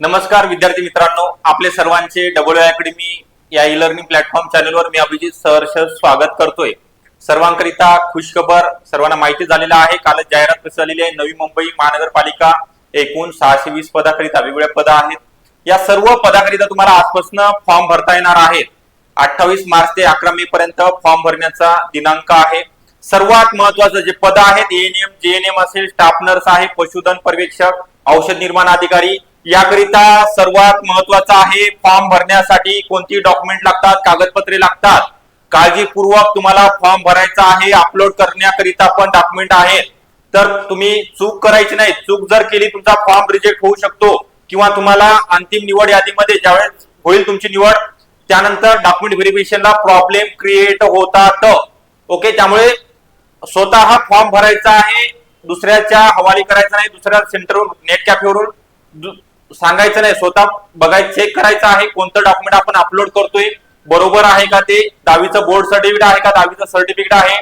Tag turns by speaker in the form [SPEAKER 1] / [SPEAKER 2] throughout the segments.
[SPEAKER 1] नमस्कार विद्यार्थी मित्रांनो. आपले सर्वांचे डबल अकॅडमी या ई लर्निंग प्लॅटफॉर्म चॅनलवर मी अभिजित सहर्ष स्वागत करतोय. सर्वांकरिता खुशखबर सर्वांना माहिती झालेला आहे. कालच जाहिरात प्रसिद्ध झालेली आहे. नवी मुंबई महानगरपालिका एकूण सहाशे वीस पदाकरिता वेगवेगळ्या पद आहेत. या सर्व पदाकरिता तुम्हाला आजपासून फॉर्म भरता येणार आहेत. अठ्ठावीस मार्च ते अकरा मे पर्यंत फॉर्म भरण्याचा दिनांक आहे. सर्वात महत्वाचं जे पद आहेत एएनएम जेएनएम असेल स्टाफ नर्स आहे पशुधन पर्यवेक्षक औषध निर्माण अधिकारी याकरिता सर्वात महत्वाचं आहे फॉर्म भरण्यासाठी कोणती डॉक्युमेंट लागतात कागदपत्रे लागतात? काळजीपूर्वक तुम्हाला फॉर्म भरायचा आहे अपलोड करण्याकरिता पण डॉक्युमेंट आहेत तर तुम्ही चूक करायची नाही. चूक जर केली तुमचा फॉर्म रिजेक्ट होऊ शकतो किंवा तुम्हाला अंतिम निवड यादीमध्ये ज्यावेळेस होईल तुमची निवड त्यानंतर डॉक्युमेंट व्हेरिफिकेशनला प्रॉब्लेम क्रिएट होतात. ओके त्यामुळे स्वतः हा फॉर्म भरायचा आहे दुसऱ्याच्या हवाली करायचा नाही दुसऱ्या सेंटरवरून नेट कॅफेवरून सांगायचं नाही स्वतः बघायचं चेक करायचं आहे कोणतं डॉक्युमेंट आपण अपलोड करतोय बरोबर आहे का ते? दहावीचं बोर्ड सर्टिफिकेट आहे का? दहावीचं सर्टिफिकेट आहे.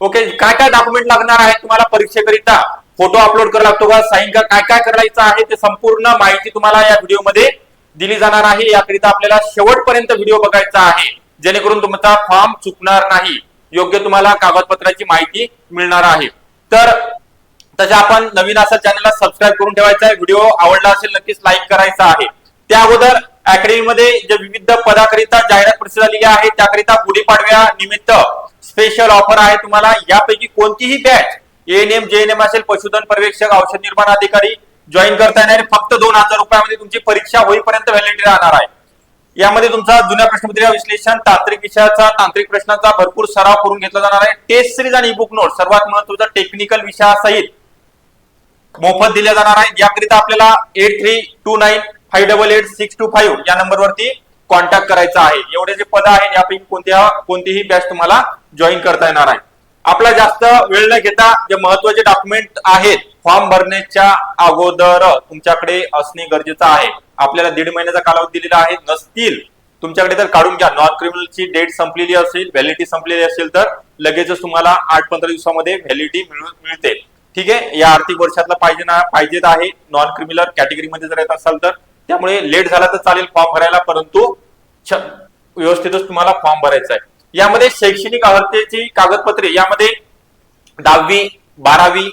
[SPEAKER 1] ओके काय काय डॉक्युमेंट लागणार आहे तुम्हाला परीक्षेकरिता? फोटो अपलोड करावा लागतो का? साईन का काय काय करायचं आहे ते संपूर्ण माहिती तुम्हाला या व्हिडिओमध्ये दिली जाणार आहे. याकरिता आपल्याला शेवटपर्यंत व्हिडिओ बघायचा आहे. जेणेकरून तुमचा फॉर्म चुकणार नाही. योग्य तुम्हाला कागदपत्राची माहिती मिळणार आहे. तर तसे आपण नवीन असा चॅनलला सबस्क्राईब करून ठेवायचा आहे व्हिडिओ आवडला असेल नक्कीच लाईक करायचा आहे. त्या अगोदर अकॅडमीमध्ये जे विविध पदाकरिता जाहिरात प्रसिद्ध झालेली आहे त्याकरिता गुढीपाडव्या निमित्त स्पेशल ऑफर आहे तुम्हाला. यापैकी कोणतीही बॅच एएनएम जेएनएम असेल पशुधन पर्यवेक्षक औषध निर्माण अधिकारी जॉईन करता येणार फक्त दोन हजार रुपयामध्ये तुमची परीक्षा होईपर्यंत व्हॅलिडिटी राहणार आहे. यामध्ये तुमचा जुन्या प्रश्नपत्रिका विश्लेषण तांत्रिक विषयाचा तांत्रिक प्रश्नाचा भरपूर सराव करून घेतला जाणार आहे. टेस्ट सिरीज आणि बुक नोट सर्वात महत्त्वाचा टेक्निकल विषयासहित मोफत दिल्या जाणार आहे. याकरिता आपल्याला eight three two nine five double eight six two five या नंबरवरती कॉन्टॅक्ट करायचा आहे. एवढे जे पद आहेत यापैकी कोणत्या कोणतीही बॅच तुम्हाला जॉईन करता येणार आहे. आपला जास्त वेळ न घेता जे महत्त्वाचे डॉक्युमेंट आहेत फॉर्म भरण्याच्या अगोदर तुमच्याकडे असणे गरजेचं आहे. आपल्याला दीड महिन्याचा कालावधी दिलेला आहे. नसतील तुमच्याकडे तर काढून घ्या. नॉन क्रिमिनलची डेट संपलेली असेल व्हॅलिडिटी संपलेली असेल तर लगेचच तुम्हाला आठ पंधरा दिवसामध्ये व्हॅलिडिटी मिळते. ठीक आहे या आर्थिक वर्षातला पाहिजे ना पाहिजेत आहे. नॉन क्रिमिनल कॅटेगरीमध्ये जर येत असाल तर त्यामुळे लेट झाला तर चालेल फॉर्म भरायला परंतु छ- व्यवस्थितच तुम्हाला फॉर्म भरायचा आहे. यामध्ये शैक्षणिक अर्हतेची कागदपत्रे यामध्ये दहावी बारावी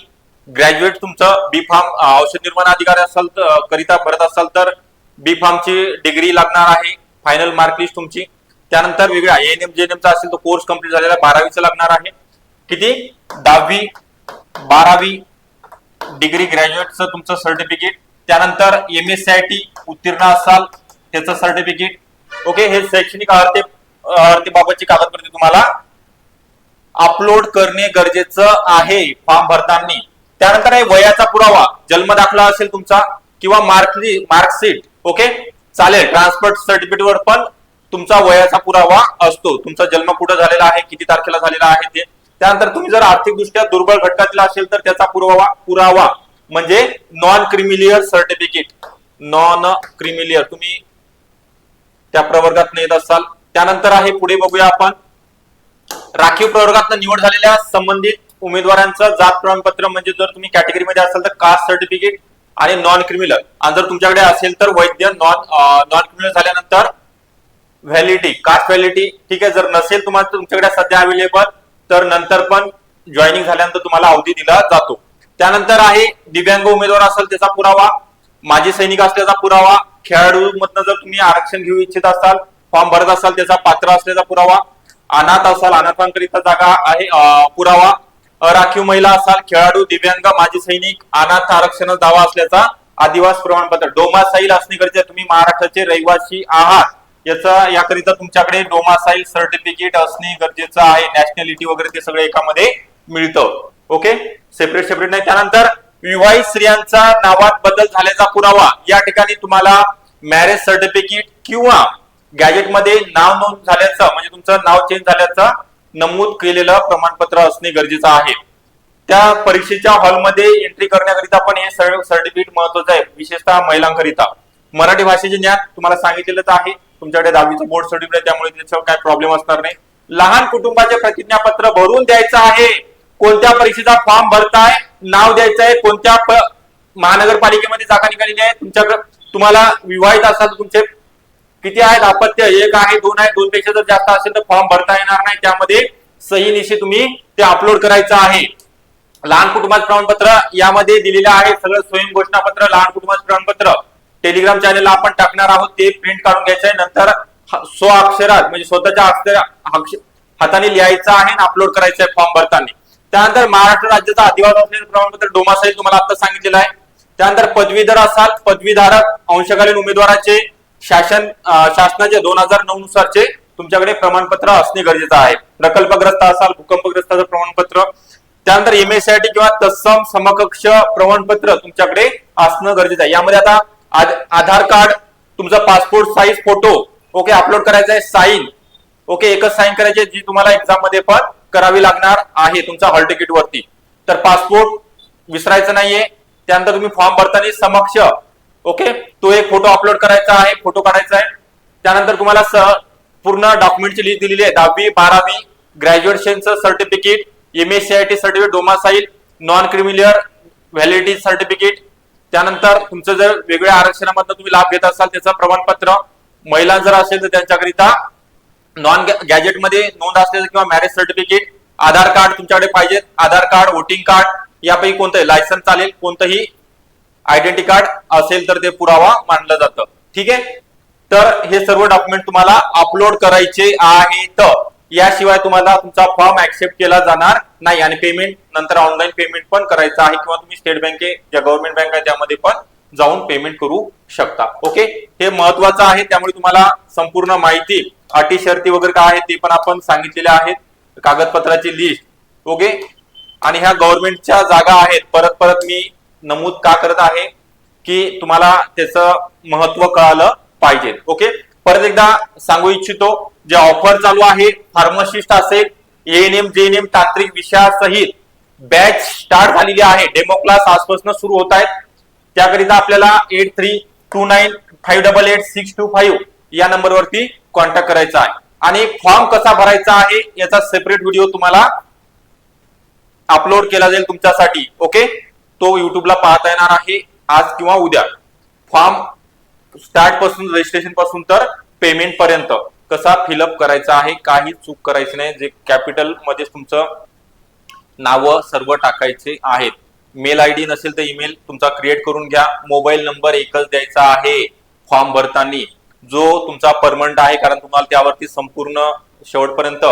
[SPEAKER 1] ग्रॅज्युएट तुमचं बी फार्म औषध निर्माण अधिकारी असाल तर करिता भरत असाल तर बी फार्मची डिग्री लागणार आहे. फायनल मार्कलिस्ट तुमची. त्यानंतर वेगळा एएनएम जेएनएमचा असेल तो कोर्स कंप्लीट झालेला बारावीचा लागणार आहे. किती? दहावी बारावी डिग्री ग्रॅज्युएटचं तुमचं सर्टिफिकेट त्यानंतर M S C I T उत्तीर्ण असाल त्याचं सर्टिफिकेट ओके हे शैक्षणिक अर्हते अर्हतेबाबतची कागदपत्रे तुम्हाला अपलोड करणे गरजेचं आहे फॉर्म भरताना. त्यानंतर आहे वयाचा पुरावा. जन्म दाखला असेल तुमचा किंवा मार्कली मार्कशीट ओके चालेल ट्रान्सपोर्ट सर्टिफिकेट वर पण तुमचा वयाचा पुरावा असतो. तुमचा जन्म कुठं झालेला आहे किती तारखेला झालेला आहे ते त्यानंतर तुम्ही जर आर्थिकदृष्ट्या दुर्बल घटकातील असेल तर त्याचा पुरावा पुरावा म्हणजे non creamy layer certificate non creamy layer तुम्ही त्या प्रवर्गात येत असाल. त्यानंतर आहे पुढे बघूया आपण. राखीव प्रवर्गात निवड झालेल्या संबंधित उमेदवारांचं जात प्रमाणपत्र म्हणजे जर तुम्ही कॅटेगरीमध्ये असाल तर कास्ट सर्टिफिकेट आणि नॉन क्रिमिनल आणि जर तुमच्याकडे असेल तर वैद्य नॉन नॉन क्रिमिनल झाल्यानंतर व्हॅलिडिटी कास्ट व्हॅलिडिटी ठीक आहे. जर नसेल तुम्हाला तुमच्याकडे सध्या अवेलेबल तर नंतर पण जॉईनिंग झाल्यानंतर तुम्हाला अवधी दिला जातो. त्यानंतर आहे दिव्यांग उमेदवार असेल त्याचा पुरावा माजी सैनिक असल्याचा पुरावा खेळाडू मधनं जर तुम्ही आरक्षण घेऊ इच्छित असाल फॉर्म भरत असाल त्याचा पात्र असल्याचा पुरावा अनाथ असाल अनाथांकरिता जागा आहे पुरावा राखीव महिला असाल खेळाडू दिव्यांग माजी सैनिक अनाथ आरक्षण दावा असल्याचा आदिवास प्रमाणपत्र. डोमासाईल असणे गरजेचे तुम्ही महाराष्ट्राचे रहिवासी आहात. याचा याकरिता तुमच्याकडे डोमासाईल सर्टिफिकेट असणे गरजेचं आहे. नॅशनॅलिटी वगैरे ते सगळं एकामध्ये मिळतं. ओके सेपरेट सेपरेट नाही. त्यानंतर विवाहित स्त्रियांचा नावात बदल झाल्याचा पुरावा. या ठिकाणी तुम्हाला मॅरेज सर्टिफिकेट किंवा गॅजेटमध्ये नाव नोंद झाल्याचं म्हणजे तुमचं नाव चेंज झाल्याचं नमूद केलेलं प्रमाणपत्र असणे गरजेचं आहे. त्या परीक्षेच्या हॉलमध्ये एंट्री करण्याकरिता पण हे सर्टिफिकेट महत्वाचं आहे विशेषतः महिलांकरिता. मराठी भाषेचे ज्ञान तुम्हाला सांगितलेलंच आहे. तुमच्याकडे दहावीचं बोर्ड सर्टिफिकेट आहे त्यामुळे त्याच्यावर काय प्रॉब्लेम असणार नाही. लहान कुटुंबाचे प्रतिज्ञापत्र भरून द्यायचं आहे. कोणत्या परीक्षेचा फॉर्म भरताय नाव द्यायचं आहे कोणत्या महानगरपालिकेमध्ये जागा निघालेली आहे तुमच्याकडे तुम्हाला विवाहित असाल तुमचे किती आहेत? अपत्य एक आहे दोन आहे दोन पेक्षा जर जास्त असेल तर फॉर्म भरता येणार नाही. त्यामध्ये सही निशी तुम्ही ते अपलोड करायचं आहे. लहान कुटुंबाचं प्रमाणपत्र यामध्ये दिलेलं आहे. सगळं स्वयं घोषणापत्र लहान कुटुंबाचं प्रमाणपत्र. टेलिग्राम चॅनलला आपण टाकणार आहोत ते प्रिंट काढून घ्यायचं आहे. नंतर स्व अक्षरात म्हणजे स्वतःच्या अक्षर हाताने लिहायचं आहे आणि अपलोड करायचं आहे फॉर्म भरताना. त्यानंतर महाराष्ट्र राज्याचा आदिवासी असलेलं प्रमाणपत्र डोमासाईल तुम्हाला आता सांगितलेलं आहे. त्यानंतर पदवीधर असाल पदवीधारक अंशकालीन उमेदवाराचे शासन शासनाचे दोन हजार नऊ नुसारचे तुमच्याकडे प्रमाणपत्र असणे गरजेचं आहे. प्रकल्पग्रस्त असाल भूकंपग्रस्ताचं प्रमाणपत्र. त्यानंतर एमएससीआयटी किंवा तत्सम समकक्ष प्रमाणपत्र तुमच्याकडे असणं गरजेचं आहे. यामध्ये आता आधार कार्ड तुमचा passport size photo okay upload करायचा आहे साईन ओके एकच साईन करायची आहे, जी तुम्हाला एक्झाममध्ये पण करावी लागणार आहे तुमच्या हॉल तिकीट वरती. तर पासपोर्ट विसरायचं नाहीये त्यानंतर तुम्ही फॉर्म भरताना समक्ष ओके तो एक फोटो अपलोड करायचा आहे फोटो काढायचा आहे. त्यानंतर तुम्हाला स- पूर्ण डॉक्युमेंटची लिस्ट दिलेली आहे दहावी बारावी ग्रॅज्युएशनचं certificate M S C I T certificate domicile non creamy layer validity certificate त्यानंतर तुमचं जर वेगळ्या आरक्षणामधनं तुम्ही लाभ घेत असाल त्याचं प्रमाणपत्र महिला जर असेल तर त्यांच्याकरिता नॉन गॅजेटमध्ये नोंद असलेलं किंवा मॅरेज सर्टिफिकेट आधार कार्ड तुमच्याकडे पाहिजे. आधार कार्ड वोटिंग कार्ड यापैकी कोणतंही लायसन्स चालेल कोणतंही आयडेंटिटी कार्ड असेल तर ते पुरावा मानलं जातं. ठीक आहे? तर हे सर्व डॉक्युमेंट तुम्हाला अपलोड करायचे आहेत. याशिवाय तुम्हाला तुमचा फॉर्म ऍक्सेप्ट केला जाणार नाही आणि पेमेंट नंतर ऑनलाईन पेमेंट पण करायचं आहे किंवा तुम्ही स्टेट बँके ज्या गव्हर्नमेंट बँक आहे त्यामध्ये पण जाऊन पेमेंट करू शकता. ओके? हे महत्वाचं आहे. त्यामुळे तुम्हाला संपूर्ण माहिती अटी शर्ती वगैरे काय आहे ते पण आपण सांगितलेले आहेत. कागदपत्राची लिस्ट ओके? आणि ह्या गव्हर्नमेंटच्या जागा आहेत. परत परत मी नमूद का करत आहे? की तुम्हाला त्याचं महत्त्व कळालं पाहिजे. ओके? परत एकदा सांगू इच्छितो जे ऑफर चालू आहे फार्मसिस्ट असेल एएनएम जेएनएम तांत्रिक विषयासहित बॅच स्टार्ट झालेली आहे. डेमो क्लास आजपासून सुरू होत आहेत. त्याकरिता आपल्याला eight three two nine five double eight six two five या नंबरवरती कॉन्टॅक्ट करायचा आहे. आणि फॉर्म कसा भरायचा आहे याचा सेपरेट व्हिडिओ तुम्हाला अपलोड केला जाईल तुमच्यासाठी. ओके तो युट्यूबला पाहता येणार आहे. आज किंवा उद्या. फॉर्म स्टार्टपासून रजिस्ट्रेशनपासून तर पेमेंट पर्यंत. कसा फिलअप करायचा आहे काही चूक करायची नाही जे कॅपिटल मध्येच तुमचं नाव सर्व टाकायचे आहेत. मेल आय डी नसेल तर ईमेल तुमचा क्रिएट करून घ्या. मोबाईल नंबर एकच द्यायचा आहे फॉर्म भरताना. जो तुमचा परमनंट आहे कारण तुम्हाला त्यावरती संपूर्ण शेवटपर्यंत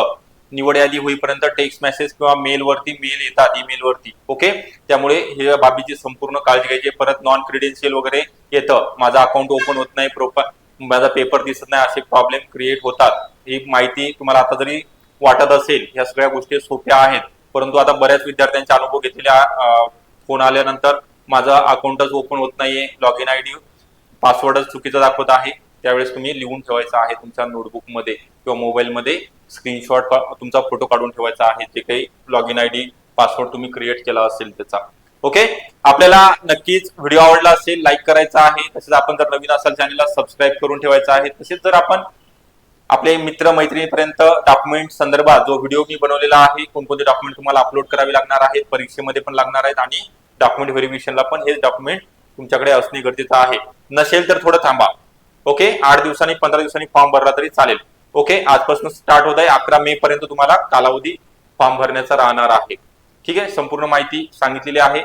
[SPEAKER 1] निवड यादी होईपर्यंत टेक्स्ट मेसेज किंवा मेलवरती मेल येतात ईमेलवरती ओके त्यामुळे हे बाबीची संपूर्ण काळजी घ्यायची. परत नॉन क्रेडेन्शियल वगैरे येतं. माझा अकाउंट ओपन होत नाही प्रोफाईल माझा पेपर दिसत नाही असे प्रॉब्लेम क्रिएट होतात. ही माहिती तुम्हाला आता जरी वाटत असेल ह्या सगळ्या गोष्टी सोप्या आहेत. परंतु आता बऱ्याच विद्यार्थ्यांचे अनुभव घेतलेल्या फोन आल्यानंतर माझा अकाउंटच ओपन होत नाहीये लॉग इन आय डी पासवर्डच चुकीचा दाखवत आहे. त्यावेळेस तुम्ही लिहून ठेवायचा आहे तुमच्या नोटबुकमध्ये किंवा मोबाईलमध्ये स्क्रीनशॉट तुमचा फोटो काढून ठेवायचा आहे. जे काही log in I D password तुम्ही क्रिएट केला असेल त्याचा. ओके? आपल्याला नक्कीच व्हिडिओ आवडला असेल लाईक करायचा आहे तसेच आपण जर नवीन असाल चॅनलला सबस्क्राईब करून ठेवायचा आहे तसेच जर आपण आपले मित्र मैत्रिणीपर्यंत डॉक्युमेंट संदर्भात जो व्हिडिओ मी बनवलेला आहे कोणकोणते डॉक्युमेंट तुम्हाला अपलोड करावे लागणार आहेत परीक्षेमध्ये पण लागणार आहेत आणि डॉक्युमेंट व्हेरिफिकेशनला पण हेच डॉक्युमेंट तुमच्याकडे असणे गरजेचं आहे. नसेल तर थोडं थांबा. ओके? आठ दिवसांनी पंधरा दिवसांनी फॉर्म भरला तरी चालेल. ओके? आजपासून स्टार्ट होत आहे. अकरा मे पर्यंत तुम्हाला कालावधी फॉर्म भरण्याचा राहणार आहे. ठीक आहे संपूर्ण माहिती सांगितलेली आहे.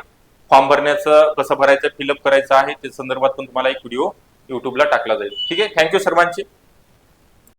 [SPEAKER 1] फॉर्म भरण्याचं कसं भरायचं फिलअप करायचं आहे त्या संदर्भात पण तुम्हाला एक व्हिडिओ युट्यूबला टाकला जाईल. ठीक आहे थँक्यू सर्वांची.